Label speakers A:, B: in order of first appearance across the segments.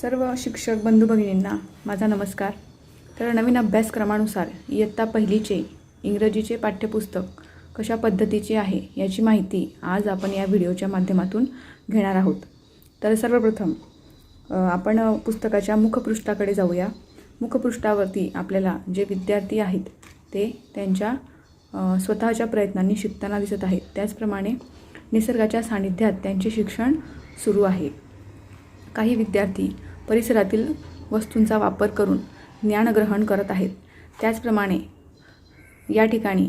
A: सर्व शिक्षक बंधू भगिनींना माझा नमस्कार. तर नवीन अभ्यासक्रमानुसार इयत्ता पहिलीचे इंग्रजीचे पाठ्यपुस्तक कशा पद्धतीचे आहे याची माहिती आज आपण या व्हिडिओच्या माध्यमातून घेणार आहोत. तर सर्वप्रथम आपण पुस्तकाच्या मुखपृष्ठाकडे जाऊया. मुखपृष्ठावरती आपल्याला जे विद्यार्थी आहेत ते त्यांच्या स्वतःच्या प्रयत्नांनी शिकताना दिसत आहेत. त्याचप्रमाणे निसर्गाच्या सानिध्यात त्यांचे शिक्षण सुरू आहे. काही विद्यार्थी परिसरातील वस्तूंचा वापर करून ज्ञान ग्रहण करत आहेत. त्याचप्रमाणे या ठिकाणी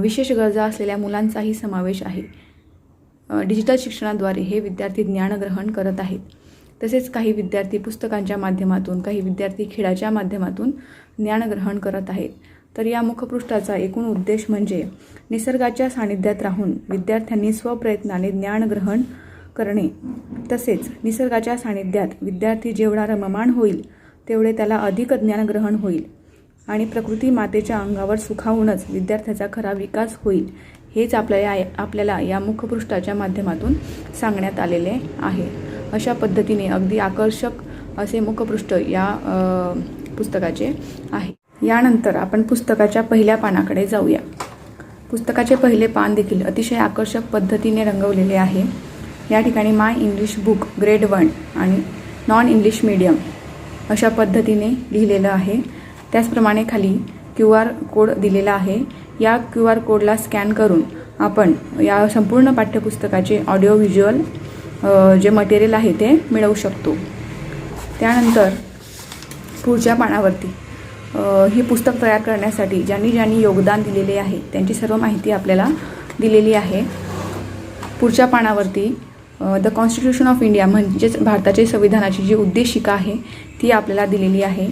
A: विशेष गरजा असलेल्या मुलांचाही समावेश आहे. डिजिटल शिक्षणाद्वारे हे विद्यार्थी ज्ञानग्रहण करत आहेत. तसेच काही विद्यार्थी पुस्तकांच्या माध्यमातून काही विद्यार्थी खेळाच्या माध्यमातून ज्ञानग्रहण करत आहेत. तर या मुखपृष्ठाचा एकूण उद्देश म्हणजे निसर्गाच्या सानिध्यात राहून विद्यार्थ्यांनी स्वप्रयत्नाने ज्ञानग्रहण करणे. तसेच निसर्गाच्या सानिध्यात विद्यार्थी जेवढा रममाण होईल तेवढे त्याला अधिक ज्ञानग्रहण होईल आणि प्रकृती मातेच्या अंगावर सुखावूनच विद्यार्थ्याचा खरा विकास होईल हेच आपल्याला आपल्याला या मुखपृष्ठाच्या माध्यमातून सांगण्यात आलेले आहे. अशा पद्धतीने अगदी आकर्षक असे मुखपृष्ठ या पुस्तकाचे आहे. यानंतर आपण पुस्तकाच्या पहिल्या पानाकडे जाऊया. पुस्तकाचे पहिले पान देखील अतिशय आकर्षक पद्धतीने रंगवलेले आहे. या ठिकाणी my English book grade one आणि नॉन इंग्लिश मीडियम अशा पद्धतीने लिहिलेलं आहे. त्याचप्रमाणे खाली क्यू आर कोड दिलेला आहे. या क्यू आर कोडला स्कॅन करून आपण या संपूर्ण पाठ्यपुस्तकाचे ऑडिओ व्हिज्युअल जे मटेरियल आहे ते मिळवू शकतो. त्यानंतर पुढच्या पानावरती हे पुस्तक तयार करण्यासाठी ज्यांनी ज्यांनी योगदान दिलेले आहे त्यांची सर्व माहिती आपल्याला दिलेली आहे. पुढच्या पानावरती द कॉन्स्टिट्यूशन ऑफ इंडिया म्हणजेच भारताच्या संविधानाची जी उद्देशिका आहे ती आपल्याला दिलेली आहे.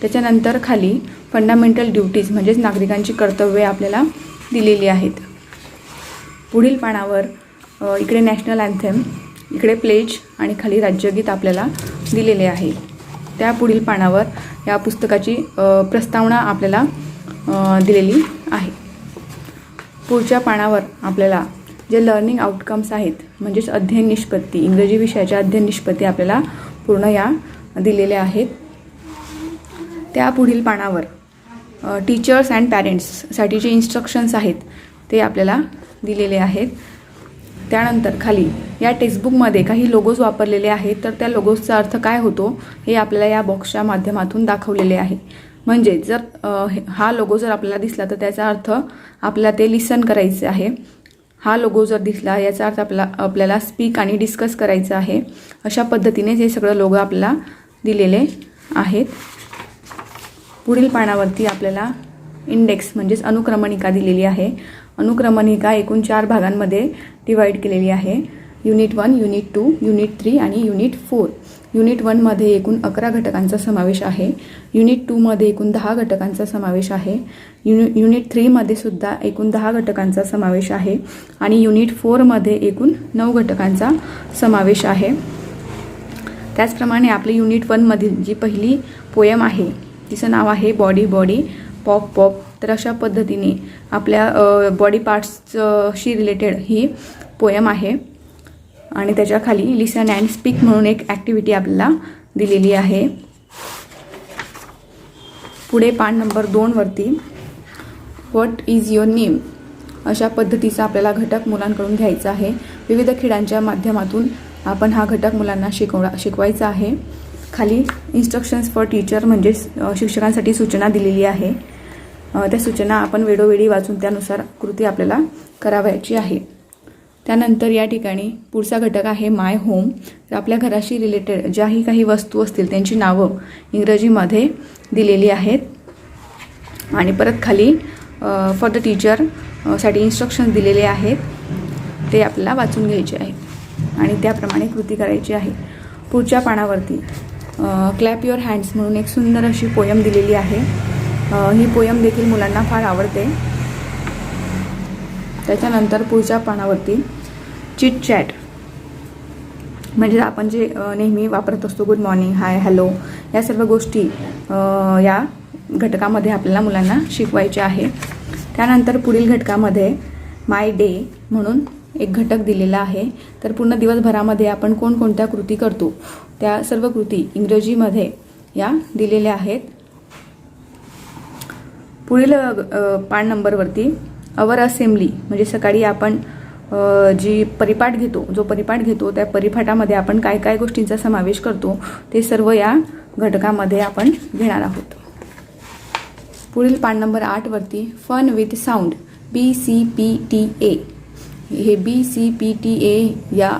A: त्याच्यानंतर खाली फंडामेंटल ड्युटीज म्हणजेच नागरिकांची कर्तव्ये आपल्याला दिलेली आहेत. पुढील पानावर इकडे नॅशनल अँथेम इकडे प्लेज आणि खाली राज्यगीत आपल्याला दिलेले आहे. त्या पुढील पानावर या पुस्तकाची प्रस्तावना आपल्याला दिलेली आहे. पुढच्या पानावर आपल्याला जे लर्निंग आउटकम्स आहेत म्हणजेच अध्ययन निष्पत्ती इंग्रजी विषयाच्या अध्ययन निष्पत्ती आपल्याला पूर्ण या दिलेल्या आहेत. त्या पुढील पानावर टीचर्स अँड पॅरेंट्ससाठी जे इन्स्ट्रक्शन्स आहेत ते आपल्याला दिलेले आहेत. त्यानंतर खाली या टेक्स्टबुकमध्ये काही लोगोज वापरलेले आहेत तर त्या लोगोजचा अर्थ काय होतो हे आपल्याला या बॉक्सच्या माध्यमातून दाखवलेले आहे. म्हणजे जर हे- हा लोगो जर आपल्याला दिसला तर त्याचा अर्थ आपल्याला ते लिसन करायचे आहे. हा लोगो जर दिसला याचा अर्थ आपला आपल्याला स्पीक आणि डिस्कस करायचं आहे. अशा पद्धतीने हे सगळं लोगो आपल्याला दिलेले आहेत. पुढील पानावरती आपल्याला इंडेक्स म्हणजेच अनुक्रमणिका दिलेली आहे. अनुक्रमणिका एकूण चार भागांमध्ये डिवाईड केलेली आहे. Unit one unit two unit three आणि युनिट फोर युनिट वनमध्ये एकूण अकरा घटकांचा समावेश आहे. युनिट टूमध्ये एकूण दहा घटकांचा समावेश आहे. युनि युनिट थ्रीमध्ये सुद्धा एकूण दहा घटकांचा समावेश आहे. आणि युनिट फोरमध्ये एकूण नऊ घटकांचा समावेश आहे. त्याचप्रमाणे आपली युनिट वनमधील जी पहिली पोयम आहे तिचं नाव आहे बॉडी बॉडी पॉप पॉप तर अशा पद्धतीने आपल्या बॉडी पार्ट्सशी रिलेटेड ही पोयम आहे. आणि त्याच्याखाली लिसन अँड स्पीक म्हणून एक ॲक्टिव्हिटी आपल्याला दिलेली आहे. पुढे पान नंबर दोनवरती व्हॉट इज युअर नेम अशा पद्धतीचा आपल्याला घटक मुलांकडून घ्यायचा आहे. विविध खेळांच्या माध्यमातून आपण हा घटक मुलांना शिकवला शिकवायचा आहे. खाली इन्स्ट्रक्शन्स फॉर टीचर म्हणजेच शिक्षकांसाठी सूचना दिलेली आहे. त्या सूचना आपण वेळोवेळी वाचून त्यानुसार कृती आपल्याला करावयाची आहे. त्यानंतर या ठिकाणी पुढचा घटक आहे माय होम. तर आपल्या घराशी रिलेटेड ज्याही काही वस्तू असतील त्यांची नावं इंग्रजीमध्ये दिलेली आहेत. आणि परत खाली फॉर द टीचरसाठी इन्स्ट्रक्शन दिलेले आहेत. ते आपल्याला वाचून घ्यायचे आहे आणि त्याप्रमाणे कृती करायची आहे. पुढच्या पानावरती क्लॅप युअर हँड्स म्हणून एक सुंदर अशी पोयम दिलेली आहे. ही पोयम देखील मुलांना फार आवडते. त्याच्यानंतर पुढच्या पानावरती चिट चॅट म्हणजे आपण जे नेहमी वापरत असतो गुड मॉर्निंग हाय हॅलो या सर्व गोष्टी या घटकामध्ये आपल्याला मुलांना शिकवायचे आहे. त्यानंतर पुढील घटकामध्ये माय डे म्हणून एक घटक दिलेला आहे. तर पूर्ण दिवसभरामध्ये आपण कोणकोणत्या कृती करतो त्या सर्व कृती इंग्रजीमध्ये या दिलेल्या आहेत. पुढील पान नंबरवरती अवर असेंब्ली म्हणजे सकाळी आपण जी परिपाठ घेतो जो परिपाठ घेतो त्या परिपाठामध्ये आपण काय काय गोष्टींचा समावेश करतो ते सर्व या घटकामध्ये आपण घेणार आहोत. पुढील पान number आठवरती fun with sound B C P T A हे B C P T A या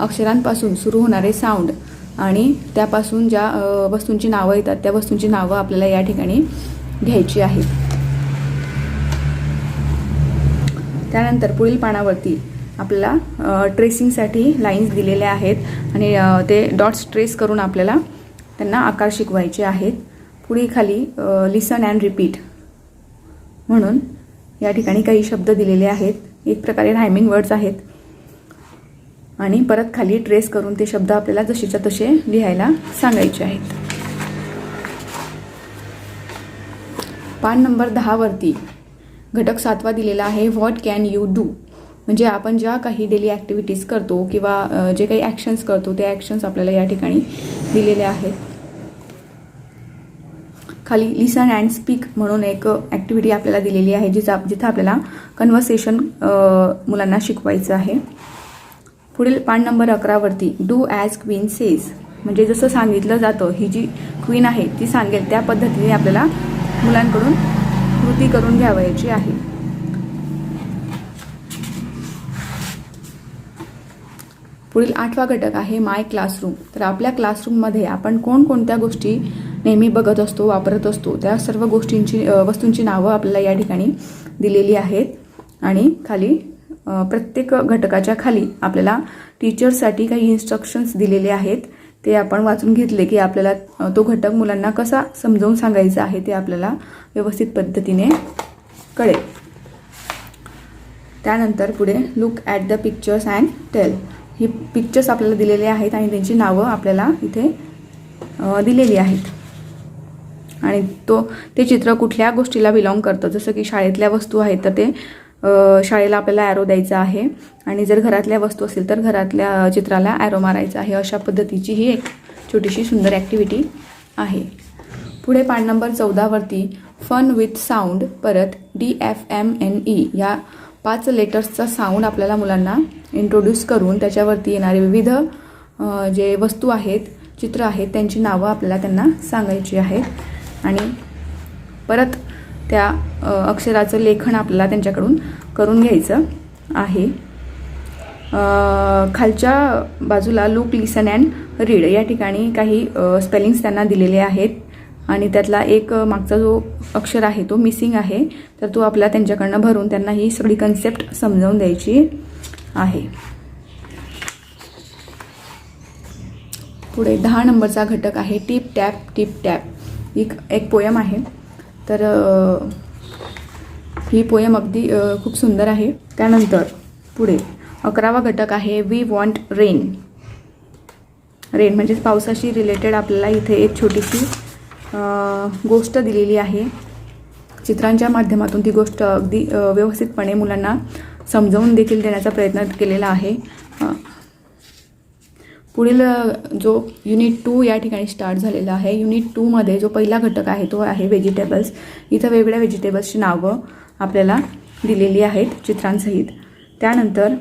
A: अक्षरांपासून सुरू होणारे साऊंड आणि त्यापासून ज्या वस्तूंची नावं येतात त्या वस्तूंची नावं आपल्याला या ठिकाणी घ्यायची आहेत. त्यानंतर पुढील पानावरती आपल्याला ट्रेसिंगसाठी लाईन्स दिलेल्या आहेत आणि ते डॉट्स ट्रेस करून आपल्याला त्यांना आकार शिकवायचे आहेत. पुढे खाली लिसन अँड रिपीट म्हणून या ठिकाणी काही शब्द दिलेले आहेत. एक प्रकारे रायमिंग वर्ड्स आहेत. आणि परत खाली ट्रेस करून ते शब्द आपल्याला जसेच्या तसे लिहायला सांगायचे आहेत. पान नंबर दहावरती घटक सातवा दिलेला आहे व्हॉट कॅन यू डू म्हणजे आपण ज्या काही डेली ॲक्टिव्हिटीज करतो किंवा जे काही ॲक्शन्स करतो ते ॲक्शन्स आपल्याला या ठिकाणी दिलेले आहेत. खाली लिसन अँड स्पीक म्हणून एक ॲक्टिव्हिटी आपल्याला दिलेली आहे जिचा जिथं आपल्याला कन्व्हर्सेशन मुलांना शिकवायचं आहे. पुढील पान नंबर अकरावरती डू ॲज क्वीन सेज म्हणजे जसं सांगितलं जातं ही जी क्वीन आहे ती सांगेल त्या पद्धतीने आपल्याला मुलांकडून कृती करून घ्यावायची आहे. पुढील आठवा घटक आहे माय क्लासरूम तर आपल्या क्लासरूममध्ये आपण कोणकोणत्या गोष्टी नेहमी बघत असतो वापरत असतो त्या सर्व गोष्टींची वस्तूंची नावं आपल्याला या ठिकाणी दिलेली आहेत. आणि खाली प्रत्येक घटकाच्या खाली आपल्याला टीचर्ससाठी काही इन्स्ट्रक्शन्स दिलेले आहेत. ते आपण वाचून घेतले की आपल्याला तो घटक मुलांना कसा समजावून सांगायचा आहे ते आपल्याला व्यवस्थित पद्धतीने कळेल. त्यानंतर पुढे look at the pictures and tell he pictures आपल्याला दिलेले आहेत आणि त्यांची नावं आपल्याला इथे दिलेली आहेत. आणि तो ते चित्र कुठल्या गोष्टीला बिलॉंग करतं? जसं की शाळेतल्या वस्तू आहेत तर ते शाळेला आपल्याला ॲरो द्यायचा आहे. आणि जर घरातल्या वस्तू असतील तर घरातल्या चित्राला ॲरो मारायचा आहे. अशा पद्धतीची ही एक छोटीशी सुंदर ॲक्टिव्हिटी आहे. पुढे पान नंबर चौदावरती फन विथ साऊंड परत D F M N E या पाच लेटर्सचा साऊंड आपल्याला मुलांना इंट्रोड्यूस करून त्याच्यावरती येणारे विविध जे वस्तू आहेत चित्र आहेत त्यांची नावं आपल्याला त्यांना सांगायची आहेत. आणि परत त्या अक्षराचं लेखन आपल्याला त्यांच्याकडून करून घ्यायचं आहे. खालच्या बाजूला लुक लिसन अँड रीड या ठिकाणी काही स्पेलिंग्स त्यांना दिलेले आहेत. आणि त्यातला एक मागचा जो अक्षर आहे तो मिसिंग आहे. तर तो आपला त्यांच्याकडनं भरून त्यांना ही सगळी कन्सेप्ट समजावून द्यायची आहे. पुढे दहा नंबरचा घटक आहे टिप टॅप टिप टॅप एक एक पोयम आहे. तर ही पोयम अगदी खूप सुंदर आहे. त्यानंतर पुढे अकरावा घटक आहे वी वॉन्ट रेन रेन म्हणजेच पावसाशी रिलेटेड आपल्याला इथे एक छोटीशी गोष्ट दिलेली आहे. चित्रांच्या माध्यमातून ती गोष्ट अगदी व्यवस्थितपणे मुलांना समजावून देखील देण्याचा प्रयत्न केलेला आहे. पुढील जो युनिट टू या ठिकाणी स्टार्ट झालेला आहे युनिट टूमध्ये जो पहिला घटक आहे तो आहे व्हेजिटेबल्स इथं वेगवेगळ्या व्हेजिटेबल्सची नावं आपल्याला दिलेली आहेत चित्रांसहित. त्यानंतर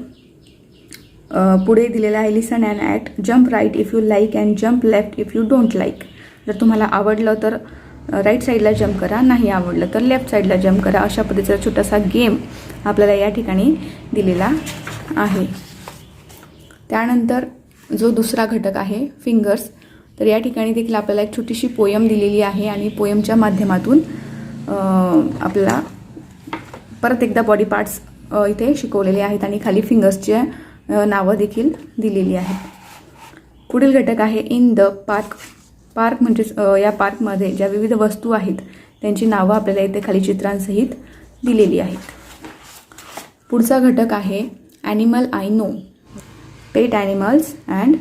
A: पुढे दिलेलं आहे listen and act jump right if you like and jump left if you don't like जर तुम्हाला आवडलं तर राईट साईडला जम्प करा नाही आवडलं तर लेफ्ट साईडला जम्प करा. अशा पद्धतीचा छोटासा गेम आपल्याला या ठिकाणी दिलेला आहे. त्यानंतर जो दुसरा घटक आहे फिंगर्स तर या ठिकाणी देखील आपल्याला एक छोटीशी पोयम दिलेली आहे आणि पोयमच्या माध्यमातून आपल्याला परत एकदा बॉडी पार्ट्स इथे शिकवलेले आहेत आणि खाली फिंगर्सचे नावं देखील दिलेली आहेत. पुढील घटक आहे इन द पार्क पार्क म्हणजेच या पार्कमध्ये ज्या विविध वस्तू आहेत त्यांची नावं आपल्याला इथे खाली चित्रांसहित दिलेली आहेत. पुढचा घटक आहे animal I know pet animals and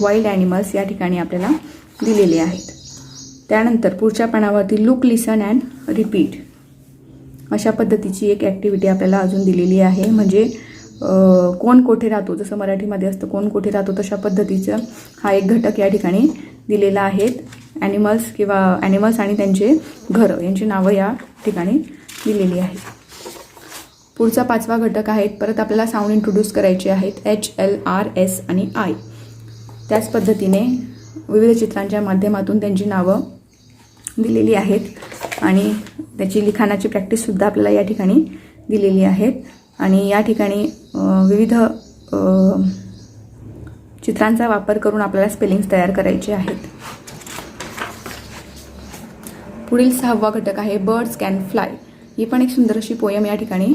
A: wild animals या ठिकाणी आपल्याला दिलेले आहेत. त्यानंतर पुढच्या पानावरती लुक लिसन अँड रिपीट अशा पद्धतीची एक ॲक्टिव्हिटी आपल्याला अजून दिलेली आहे. म्हणजे कोण कोठे राहतो जसं मराठीमध्ये असतं कोण कोठे राहतो तशा पद्धतीचं हा एक घटक या ठिकाणी दिलेला आहेत ॲनिमल्स किंवा ॲनिमल्स आणि त्यांचे घरं यांची नावं या ठिकाणी दिलेली आहेत. पुढचा पाचवा घटक आहेत. परत आपल्याला साऊंड इंट्रोड्यूस करायचे आहेत. एच एल आर एस आणि आय त्याच पद्धतीने विविध चित्रांच्या माध्यमातून त्यांची नावं दिलेली आहेत. आणि त्याची लिखाणाची प्रॅक्टिससुद्धा आपल्याला या ठिकाणी दिलेली आहेत. आणि या ठिकाणी विविध चित्रांचा वापर करून आपल्याला स्पेलिंग्स तयार करायचे आहेत. पुढील सहावा घटक आहे. बर्ड्स कॅन फ्लाय ही पण एक सुंदर अशी पोयम या ठिकाणी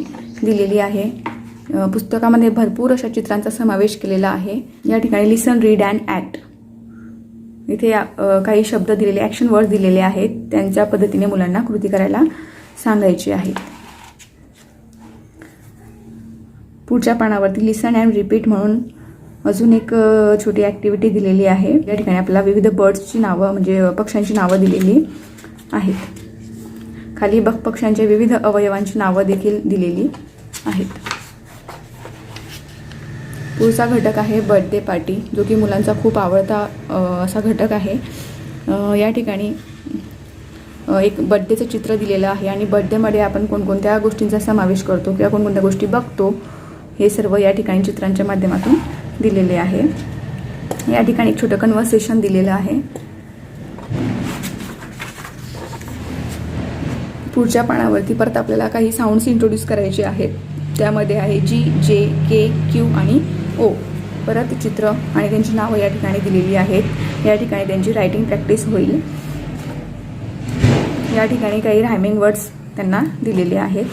A: दिलेली आहे. पुस्तकामध्ये भरपूर अशा चित्रांचा समावेश केलेला आहे. या ठिकाणी लिसन रीड अँड ॲक्ट इथे काही शब्द दिलेले ॲक्शन वर्ड दिलेले आहेत. त्यांच्या पद्धतीने मुलांना कृती करायला सांगायची आहे. पुढच्या पानावरती लिसन अँड रिपीट म्हणून अजून एक छोटी ॲक्टिव्हिटी दिलेली आहे. या ठिकाणी आपल्याला विविध बर्ड्सची नावं म्हणजे पक्ष्यांची नावं दिलेली आहेत. खाली बक पक्ष्यांच्या विविध अवयवांची नावं देखील दिलेली आहेत. पुढचा घटक आहे बर्थडे पार्टी जो की मुलांचा खूप आवडता असा घटक आहे. या ठिकाणी एक बड्डेचं चित्र दिलेलं आहे आणि बड्डेमध्ये आपण कोणकोणत्या गोष्टींचा समावेश करतो किंवा कोणकोणत्या गोष्टी बघतो हे सर्व या ठिकाणी चित्रांच्या माध्यमातून दिलेले आहे. या ठिकाणी एक छोटं कन्व्हर्सेशन दिलेलं आहे. पुढच्या पानावरती परत आपल्याला काही साऊंड्स इंट्रोड्यूस करायचे आहेत. त्यामध्ये आहे जी जे के क्यू आणि ओ परत चित्र आणि त्यांची नावं या ठिकाणी दिलेली आहेत. या ठिकाणी त्यांची रायटिंग प्रॅक्टिस होईल. या ठिकाणी काही रायमिंग वर्ड्स त्यांना दिलेले आहेत.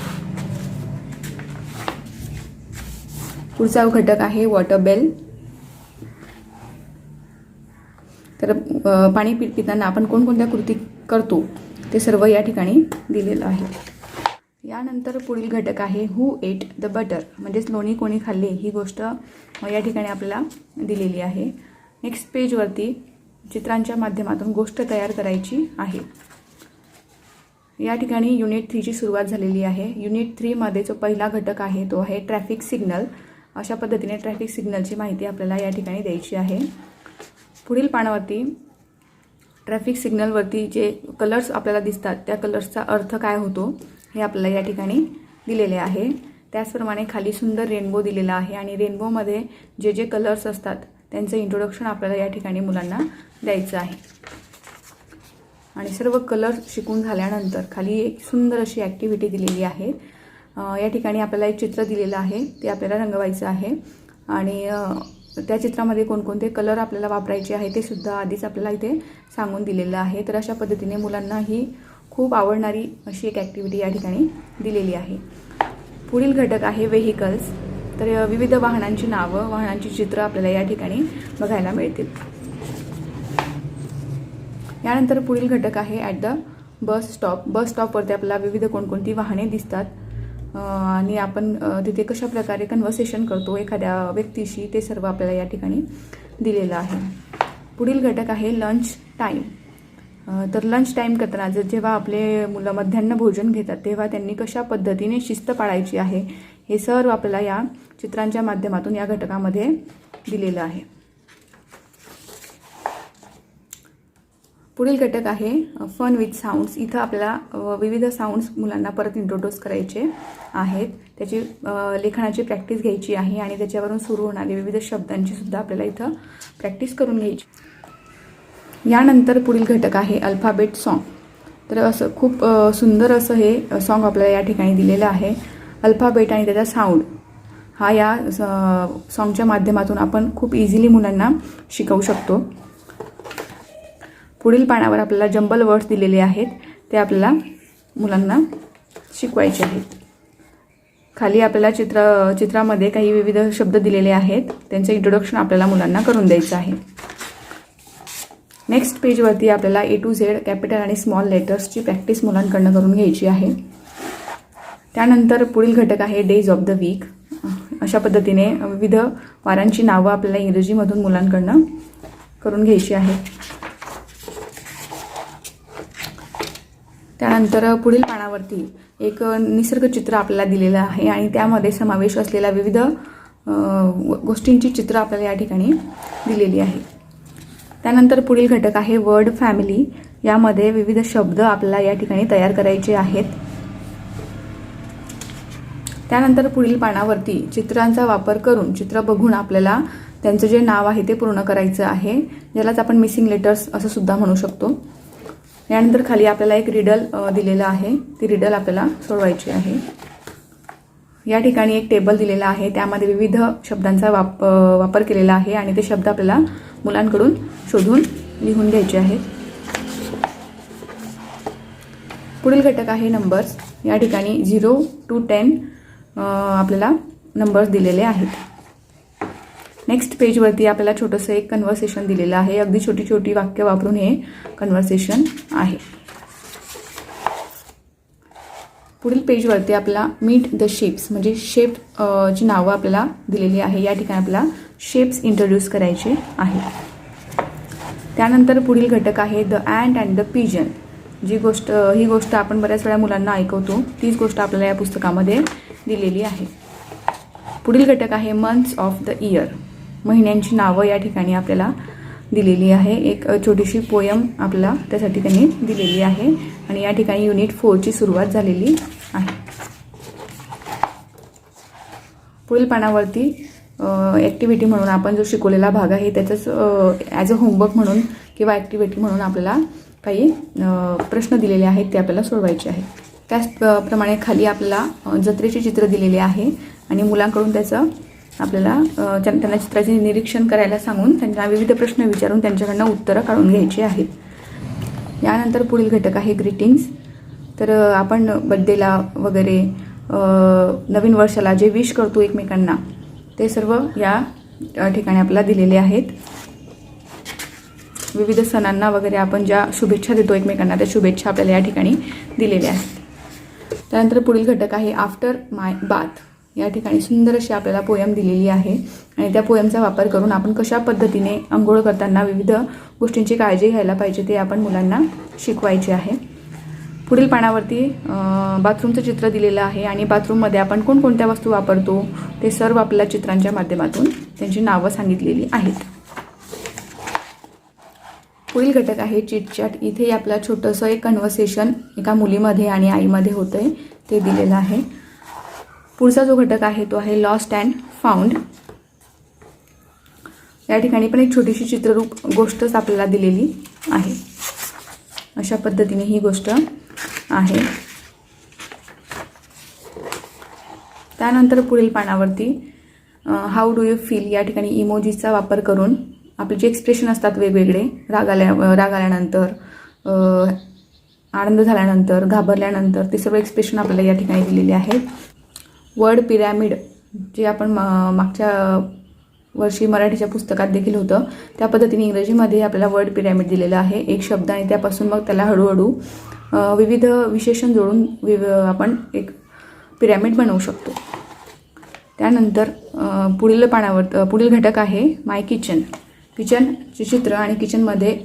A: पुढचा घटक आहे वॉटर बेल तर पाणी पि पिताना आपण कोणकोणत्या कृती करतो? ते सर्व या ठिकाणी दिलेलं आहे. यानंतर पुढील घटक आहे हू एट द बटर म्हणजेच लोणी कोणी खाल्ले ही गोष्ट या ठिकाणी आपल्याला दिलेली आहे. नेक्स्ट पेजवरती चित्रांच्या माध्यमातून गोष्ट तयार करायची आहे. या ठिकाणी युनिट थ्रीची सुरुवात झालेली आहे. युनिट थ्रीमध्ये जो पहिला घटक आहे तो आहे ट्रॅफिक सिग्नल अशा पद्धतीने ट्रॅफिक सिग्नलची माहिती आपल्याला या ठिकाणी द्यायची आहे. पुढील पानावरती ट्रॅफिक सिग्नलवरती जे कलर्स आपल्याला दिसतात त्या कलर्सचा अर्थ काय होतो हे आपल्याला या ठिकाणी दिलेले आहे. त्याचप्रमाणे खाली सुंदर रेनबो दिलेला आहे आणि रेनबोमध्ये जे जे कलर्स असतात त्यांचं इंट्रोडक्शन आपल्याला या ठिकाणी मुलांना द्यायचं आहे. आणि सर्व कलर शिकून झाल्यानंतर खाली एक सुंदर अशी ॲक्टिव्हिटी दिलेली आहे. या ठिकाणी आपल्याला एक चित्र दिलेलं आहे ते आपल्याला रंगवायचं आहे. आणि तर त्या चित्रामध्ये कोणकोणते कलर आपल्याला वापरायचे आहे ते सुद्धा आधीच आपल्याला इथे सांगून दिलेलं आहे. तर अशा पद्धतीने मुलांना ही खूप आवडणारी अशी एक ॲक्टिव्हिटी या ठिकाणी दिलेली आहे. पुढील घटक आहे व्हेकल्स तर विविध वाहनांची नावं वाहनांची चित्र आपल्याला या ठिकाणी बघायला मिळतील. यानंतर पुढील घटक आहे at the bus stop bus स्टॉपवरती आपल्याला विविध कोणकोणती वाहने दिसतात. आणि आपण तिथे कशा प्रकारे कन्व्हर्सेशन करतो एखाद्या व्यक्तीशी ते सर्व आपल्याला या ठिकाणी दिलेलं आहे. पुढील घटक आहे लंच टाईम तर लंच टाईम करताना जर जेव्हा आपले मुलं मध्यान्ह भोजन घेतात तेव्हा त्यांनी कशा पद्धतीने शिस्त पाळायची आहे हे सर्व आपल्याला या चित्रांच्या माध्यमातून या घटकामध्ये दिलेलं आहे. पुढील घटक आहे फन विथ साऊंड्स इथं आपल्याला विविध साऊंड्स मुलांना परत इंट्रोड्यूस करायचे आहेत. त्याची लेखनाची प्रॅक्टिस घ्यायची आहे आणि त्याच्यावरून सुरू होणारे विविध शब्दांची सुद्धा आपल्याला इथं प्रॅक्टिस करून घ्यायची. यानंतर पुढील घटक आहे अल्फाबेट सॉन्ग तर असं खूप सुंदर असं हे सॉन्ग आपल्याला या ठिकाणी दिलेलं आहे. अल्फाबेट आणि त्याचा साऊंड हा या सॉन्गच्या माध्यमातून आपण खूप इझिली मुलांना शिकवू शकतो. पुढील पानावर आपल्याला जंबल वर्ड्स दिलेले आहेत ते आपल्याला मुलांना शिकवायचे आहेत. खाली आपल्याला चित्र चित्रामध्ये काही विविध शब्द दिलेले आहेत त्यांचं इंट्रोडक्शन आपल्याला मुलांना करून द्यायचं आहे. नेक्स्ट पेजवरती आपल्याला ए टू झेड कॅपिटल आणि स्मॉल लेटर्सची प्रॅक्टिस मुलांकडनं करून घ्यायची आहे. त्यानंतर पुढील घटक आहे डेज ऑफ द वीक अशा पद्धतीने विविध वारांची नावं आपल्याला इंग्रजीमधून मुलांकडनं करून घ्यायची आहेत. त्यानंतर पुढील पानावरती एक निसर्ग चित्र आपल्याला दिलेलं आहे आणि त्यामध्ये समावेश असलेल्या विविध व- गोष्टींची चित्र आपल्याला या ठिकाणी दिलेली आहे. त्यानंतर पुढील घटक आहे वर्ड फॅमिली यामध्ये विविध शब्द आपल्याला या ठिकाणी तयार करायचे आहेत. त्यानंतर पुढील पानावरती चित्रांचा वापर करून चित्र बघून आपल्याला त्यांचं जे नाव आहे ते पूर्ण करायचं आहे. ज्यालाच आपण मिसिंग लेटर्स असं सुद्धा म्हणू शकतो. यानंतर खाली आपल्याला एक रिडल दिलेलं आहे. ती रिडल आपल्याला सोडवायची आहे. या ठिकाणी एक टेबल दिलेला आहे. त्यामध्ये विविध शब्दांचा वाप वापर केलेला आहे आणि ते शब्द आपल्याला मुलांकडून शोधून लिहून घ्यायचे आहेत. पुढील घटक आहे नंबर्स या ठिकाणी झिरो टू टेन आपल्याला नंबर्स दिलेले आहेत. नेक्स्ट पेजवरती आपल्याला छोटंसं एक कन्व्हर्सेशन दिलेलं आहे. अगदी छोटी छोटी वाक्य वापरून हे कन्व्हर्सेशन आहे. पुढील पेजवरती आपला मीट द शेप्स म्हणजे शेप जी नावं आपल्याला दिलेली आहे. या ठिकाणी आपल्याला शेप्स इंट्रोड्यूस करायचे आहे. त्यानंतर पुढील घटक आहे the ant and the pigeon जी गोष्ट ही गोष्ट आपण बऱ्याच वेळा मुलांना ऐकवतो. तीच गोष्ट आपल्याला या पुस्तकामध्ये दिलेली आहे. पुढील घटक आहे मंथ्स ऑफ द इयर महिन्यांची नावं या ठिकाणी आपल्याला दिलेली आहे. एक छोटीशी पोयम आपल्याला त्यासाठी त्यांनी दिलेली आहे. आणि या ठिकाणी युनिट फोरची सुरुवात झालेली आहे. पुढील पानावरती ॲक्टिव्हिटी म्हणून आपण जो शिकवलेला भाग आहे त्याचंच ॲज अ होमवर्क म्हणून किंवा ॲक्टिव्हिटी म्हणून आपल्याला काही प्रश्न दिलेले आहेत ते आपल्याला सोडवायचे आहे त्याचप्रमाणे खाली आपल्याला जत्रेचे चित्र दिलेले आहे. आणि मुलांकडून त्याचं आपल्याला त्यां- त्यांना चित्राचे निरीक्षण करायला सांगून त्यांना विविध प्रश्न विचारून त्यांच्याकडनं उत्तरं काढून घ्यायची आहेत. यानंतर पुढील घटक आहे ग्रीटिंग्स तर आपण बड्डेला वगैरे नवीन वर्षाला जे विश करतो एकमेकांना ते सर्व या ठिकाणी आपल्याला दिलेले आहेत. विविध सणांना वगैरे आपण ज्या शुभेच्छा देतो एकमेकांना त्या शुभेच्छा आपल्याला या ठिकाणी दिलेल्या आहेत. त्यानंतर पुढील घटक आहे आफ्टर माय बाथ या ठिकाणी सुंदर अशी आपल्याला पोयम दिलेली आहे. आणि त्या पोयमचा वापर करून आपण कशा पद्धतीने अंघोळ करताना विविध गोष्टींची काळजी घ्यायला पाहिजे ते आपण मुलांना शिकवायचे आहे. पुढील पानावरती बाथरूमचं चित्र दिलेलं आहे आणि बाथरूममध्ये आपण कोणकोणत्या वस्तू वापरतो ते सर्व आपल्याला चित्रांच्या माध्यमातून त्यांची नावं सांगितलेली आहेत. पुढील घटक आहे चिटचॅट. इथे आपलं छोटंसं एक कन्व्हर्सेशन एका मुलीमध्ये आणि आईमध्ये होतं आहे ते दिलेलं आहे. पुढचा जो घटक आहे तो आहे लॉस्ट अँड फाउंड या ठिकाणी पण एक छोटीशी चित्ररूप गोष्टच आपल्याला दिलेली आहे. अशा पद्धतीने ही गोष्ट आहे. त्यानंतर पुढील पानावरती हाऊ डू यू फील या ठिकाणी इमोजीचा वापर करून आपले जे एक्सप्रेशन असतात वेगवेगळे राग आल्या राग आल्यानंतर आनंद झाल्यानंतर घाबरल्यानंतर ते सर्व एक्सप्रेशन आपल्याला या ठिकाणी दिलेले आहेत. वर्ड पिरॅमिड जे आपण मा- मागच्या वर्षी मराठीच्या पुस्तकात देखील होतं त्या पद्धतीने इंग्रजीमध्ये आपल्याला वर्ड पिरॅमिड दिलेलं आहे. एक शब्द आणि त्यापासून मग त्याला हळूहळू विविध विशेषण जोडून विव आपण एक पिरॅमिड बनवू शकतो. त्यानंतर पुढील पानावर पुढील घटक आहे माय किचन. किचनचे चित्र आणि किचनमध्ये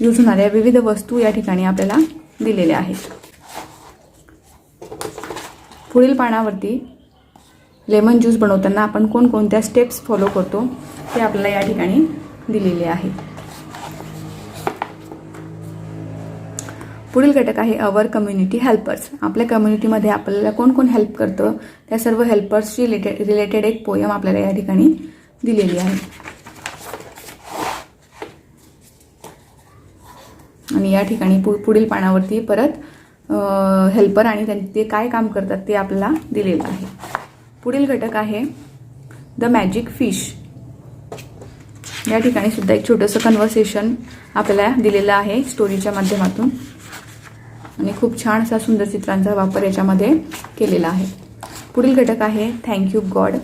A: यूज होणाऱ्या विविध वस्तू या ठिकाणी आपल्याला दिलेल्या आहेत. पुढील पानावरती लेमन ज्यूस बनवताना आपण कोणकोणत्या स्टेप्स फॉलो करतो ते आपल्याला या ठिकाणी दिलेले आहेत. पुढील घटक आहे अवर कम्युनिटी हेल्पर्स आपल्या कम्युनिटीमध्ये आपल्याला कोण कोण हेल्प करतं त्या सर्व हेल्पर्सची रिलेटेड रिलेटेड एक पोयम आपल्याला या ठिकाणी दिलेली आहे. आणि या ठिकाणी पु पुढील पानावरती परत हेल्पर आणि त्यां ते काय काम करतात ते आपल्याला दिलेलं आहे. पुढील घटक आहे द मॅजिक फिश या ठिकाणी सुद्धा एक छोटंसं कन्व्हर्सेशन आपल्याला दिलेलं आहे स्टोरीच्या माध्यमातून. आणि खूप छान असा सुंदर चित्रांचा वापर याच्यामध्ये केलेला आहे. पुढील घटक आहे थँक्यू गॉड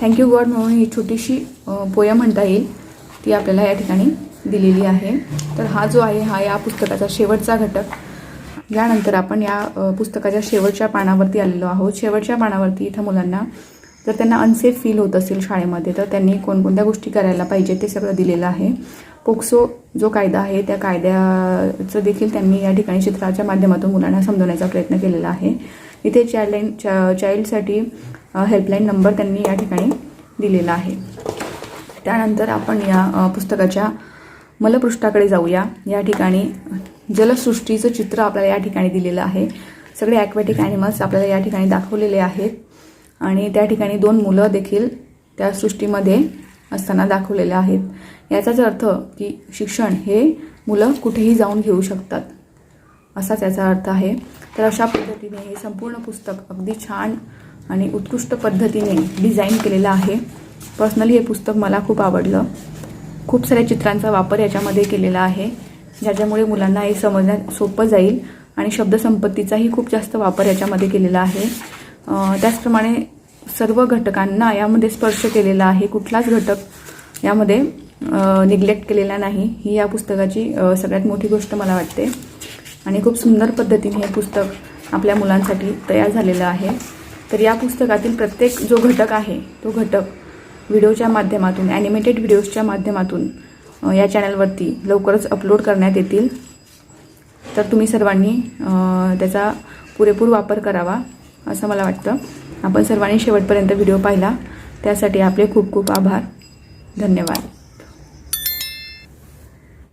A: थँक्यू गॉड म्हणून ही छोटीशी पोयम म्हणता येईल. ती आपल्याला या ठिकाणी दिलेली आहे. तर हा जो आहे हा या पुस्तकाचा शेवटचा घटक. यानंतर आपण या पुस्तकाच्या शेवटच्या पानावरती आलेलो आहोत. शेवटच्या पानावरती इथं मुलांना जर त्यांना अनसेफ फील होत असेल शाळेमध्ये तर त्यांनी कोणकोणत्या गोष्टी करायला पाहिजे ते सगळं दिलेलं आहे. पोक्सो जो कायदा आहे त्या कायद्याचं देखील त्यांनी या ठिकाणी चित्राच्या माध्यमातून मुलांना समजवण्याचा प्रयत्न केलेला आहे. इथे चाइल्डलाईन चा चाइल्डसाठी हेल्पलाईन नंबर त्यांनी या ठिकाणी दिलेला आहे. त्यानंतर आपण या पुस्तकाच्या मलपृष्ठाकडे जाऊया. या ठिकाणी जलसृष्टीचं चित्र आपल्याला या ठिकाणी दिलेलं आहे. सगळे ॲक्वॅटिक ॲनिमल्स आपल्याला या ठिकाणी दाखवलेले आहेत. आणि त्या ठिकाणी दोन मुलं देखील त्या सृष्टीमध्ये असताना दाखवलेले आहेत. याचाच अर्थ की शिक्षण हे मुलं कुठेही जाऊन घेऊ शकतात. असाच याचा अर्थ आहे. तर अशा पद्धतीने हे संपूर्ण पुस्तक अगदी छान आणि उत्कृष्ट पद्धतीने डिझाईन केलेलं आहे. पर्सनली हे पुस्तक मला खूप आवडलं. खूप साऱ्या चित्रांचा वापर याच्यामध्ये केलेला आहे. ज्याच्यामुळे मुलांना हे समजण्यात सोपं जाईल आणि शब्दसंपत्तीचाही खूप जास्त वापर याच्यामध्ये केलेला आहे. त्याचप्रमाणे सर्व घटकांना यामध्ये स्पर्श केलेला आहे. कुठलाच घटक यामध्ये निग्लेक्ट केलेला नाही. ही या पुस्तकाची सगळ्यात मोठी गोष्ट मला वाटते. आणि खूप सुंदर पद्धतीने हे पुस्तक आपल्या मुलांसाठी तयार झालेलं आहे. तर या पुस्तकातील प्रत्येक जो घटक आहे तो घटक व्हिडिओच्या माध्यमातून ॲनिमेटेड व्हिडिओजच्या माध्यमातून या चॅनलवरती लवकरच अपलोड करण्यात येतील. तर तुम्ही सर्वांनी त्याचा पुरेपूर वापर करावा असं मला वाटतं. आपण सर्वांनी शेवटपर्यंत व्हिडिओ पाहिला. त्यासाठी आपले खूप खूप आभार. धन्यवाद.